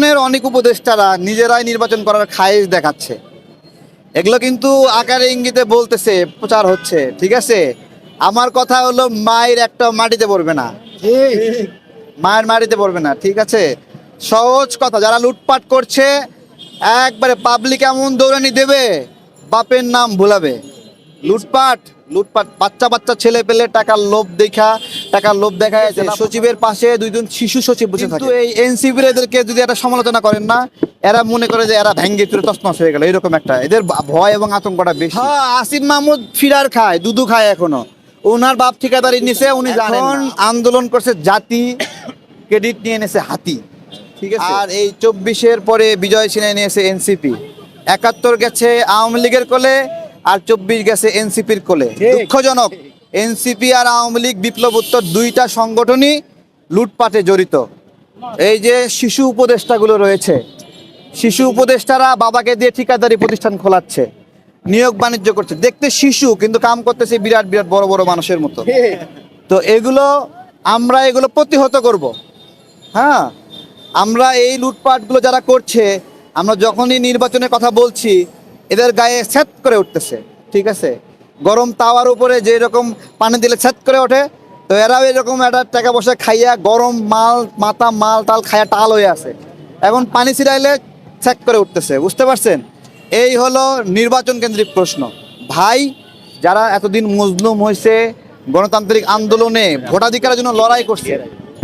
এখনের অনেক উপদেষ্টারা নিজেরাই নির্বাচন করার খায়েশ দেখাচ্ছে। এগুলো কিন্তু আকারে ইঙ্গিতে বলতেছে প্রচার হচ্ছে ঠিক আছে? আমার কথা হলো মায়ের একটা মাটিতে পড়বে না। মায়ের মাটিতে পড়বে না ঠিক আছে? সহজ কথা যারা লুটপাট করছে একবারে পাবলিক এমন দৌড়ানি দেবে বাপের নাম ভুলাবে। লুটপাট লুটপাট বাচ্চা বাচ্চা ছেলে পেলে টাকার লোভ দেখা টাকার লোভ দেখা যাচ্ছে সচিবের পাশে দুইজন শিশু সচিব বসে থাকে। এই এনসিপির এদেরকে যদি একটা সমালোচনা করেন না এরা মনে করে যে এরা ভেঙ্গে চুরে তসনস হয়ে গেল এরকম একটা। এদের ভয় এবং আতঙ্কটা বেশি। হ্যাঁ আসিফ মাহমুদ ফিরার খায় দুধু খায় এখনও। ওনার বাপ ঠিকাদারি নিছে উনি জানেন আন্দোলন করছে জাতি ক্রেডিট নিয়ে এনেছে হাতি। ঠিক আছে। আর এই চব্বিশের পরে বিজয় সিনহাই নিয়েছে এনসিপি। একাত্তর গেছে আওয়ামী লীগের কোলে আর চব্বিশ গেছে এনসিপির কোলে। দুঃখজনক এনসিপি আর আওয়ামী লীগ বিপ্লব উত্তর দুইটা সংগঠনই লুটপাটে জড়িত। এই যে শিশু উপদেষ্টাগুলো রয়েছে শিশু উপদেষ্টারা বাবাকে দিয়ে ঠিকাদারি প্রতিষ্ঠান খোলাচ্ছে নিয়োগ বাণিজ্য করছে। দেখতে শিশু কিন্তু কাম করতেছে বিরাট বিরাট বড় বড় মানুষের মতো। তো এগুলো আমরা এগুলো প্রতিহত করব। হ্যাঁ আমরা এই লুটপাটগুলো যারা করছে আমরা যখনই নির্বাচনের কথা বলছি এদের গায়ে স্যাত করে উঠতেছে, ঠিক আছে? গরম তাওয়ার উপরে যে রকম পানি দিলে স্যাত করে ওঠে, তো এরাও এরকম একটা টাকা পয়সা খাইয়া গরম মাল, মাথা মাল টাল খাইয়া টাল হয়ে আছে। এখন পানি ছিটাইলে স্যাক করে উঠতেছে, বুঝতে পারছেন? এই হলো নির্বাচন কেন্দ্রিক প্রশ্ন। ভাই, যারা এতদিন মজলুম হয়েছে গণতান্ত্রিক আন্দোলনে ভোটাধিকারের জন্য লড়াই করছে,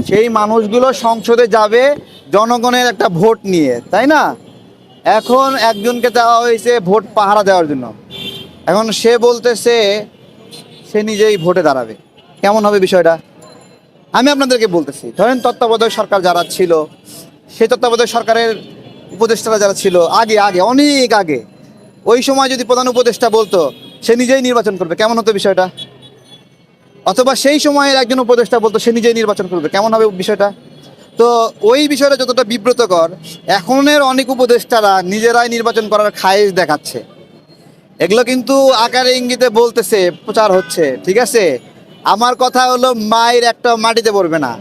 সেই মানুষগুলো সংসদে যাবে, জনগণের একটা ভোট নিয়ে, তাই না? এখন একজনকে দেওয়া হয়েছে ভোট পাহারা দেওয়ার জন্য। এখন সে বলতেছে, সে নিজেই ভোটে দাঁড়াবে। কেমন হবে বিষয়টা? আমি আপনাদেরকে বলতেছি, ধরেন তত্ত্বাবধায়ক সরকার যারা ছিল, সেই তত্ত্বাবধায়ক সরকারের উপদেষ্টারা যারা ছিল, আগে আগে, অনেক আগে, ওই সময় যদি প্রধান উপদেষ্টা বলতো, সে নিজেই নির্বাচন করবে। কেমন হতো বিষয়টা? অথবা সেই সময়ের একজন উপদেষ্টা বলতো, সে নিজেই নির্বাচন করবে। কেমন হবে বিষয়টা? তো ওই বিষয়টা যতটা বিব্রতকর, এখনের অনেক উপদেষ্টারা নিজেরাই নির্বাচন করার খায়েশ দেখাচ্ছে। এগুলো কিন্তু আকারে ইঙ্গিতে বলতেছে, প্রচার হচ্ছে, ঠিক আছে? আমার কথা হলো, মায়ের একটা মাটিতে পড়বে না।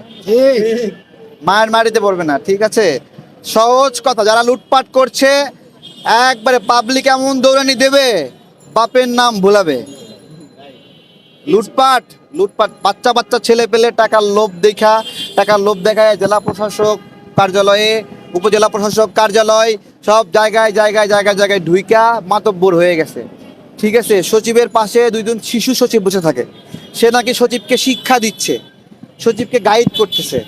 মায়ের মাটিতে পড়বে না, ঠিক আছে? সহজ কথা, যারা লুটপাট করছে, একবারে পাবলিক এমন দৌড়ানি দেবে, বাপের নাম ভুলাবে। লুটপাট লুটপাট বাচ্চা বাচ্চা ছেলে পেলে টাকার লোভ দেখা টাকার লোভ দেখায় জেলা প্রশাসক কার্যালয়ে, উপজেলা প্রশাসক কার্যালয়, সব জায়গায় জায়গায় জায়গায় জায়গায় ঢুইকা মাতব্বর হয়ে গেছে। ঠিক আছে, সচিবের পাশে দুইজন শিশু সচিব বসে থাকে। সে নাকি সচিবকে শিক্ষা দিচ্ছে, সচিবকে গাইড করতেছে।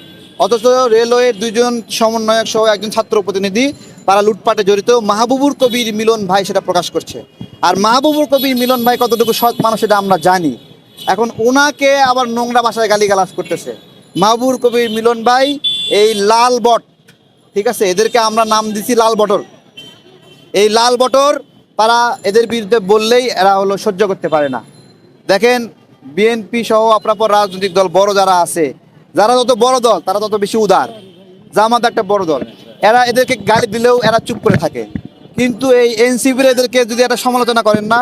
অথচ রেলওয়ের দুইজন সমন্বয়ক সহ একজন ছাত্র প্রতিনিধি, তারা লুটপাটে জড়িত। মাহবুবুর কবির মিলন ভাই সেটা প্রকাশ করছে। আর মাহবুবুর কবির মিলন ভাই কতটুকু সৎ মানুষ সেটা আমরা জানি। এখন ওনাকে আবার নোংরা ভাষায় গালিগালাজ করতেছে। মাহবুবুর কবির মিলন ভাই, এই লাল বট। ঠিক আছে, এদেরকে আমরা নাম দিছি লাল বটর এই লাল বটর তারা এদের বিরুদ্ধে বললেই এরা হলো সহ্য করতে পারে না। দেখেন বিএনপি সহ অপরাপর রাজনৈতিক দল বড় যারা আছে, যারা যত বড় দল, তারা তত বেশি উদার। জামাত একটা বড় দল। এরা এদেরকে গালি দিলেও এরা চুপ করে থাকে। কিন্তু এই এনসিপির এদেরকে যদি একটা সমালোচনা করেন না,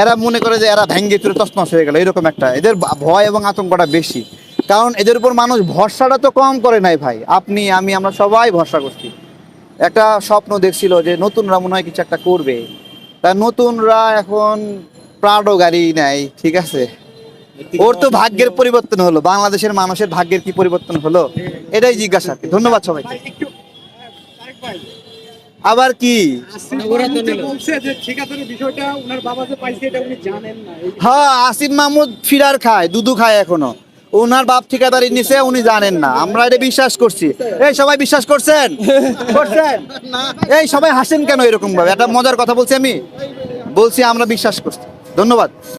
এরা মনে করে যে এরা ভেঙ্গে চুরে তসনস হয়ে গেল। এরকম একটা। এদের ভয় এবং আতঙ্কটা বেশি। কারণ এদের উপর মানুষ ভরসাটা তো কম করে নাই ভাই। আপনি আমি আমরা সবাই ভরসা করছি। একটা স্বপ্ন দেখছিল যে নতুনরা মনে হয় কিছু একটা করবে। তা নতুনরা এখন প্রাডো গাড়ি নেয় ঠিক আছে? ওর তো ভাগ্যের পরিবর্তন হলো বাংলাদেশের মানুষের ভাগ্যের কি পরিবর্তন হলো? এটাই জিজ্ঞাসা। ধন্যবাদ সবাইকে। আবার কি? হ্যাঁ আসিফ মাহমুদ ফিরার খায় দুধু খায় এখনও। ওনার বাপ ঠিকাদারি নিছে, উনি জানেন না। আমরা এটা বিশ্বাস করছি। এই, সবাই বিশ্বাস করছেন? করছেন? এই, সবাই হাসেন কেন এরকম ভাবে একটা মজার কথা বলছি আমি? বলছি আমরা বিশ্বাস করছি। ধন্যবাদ।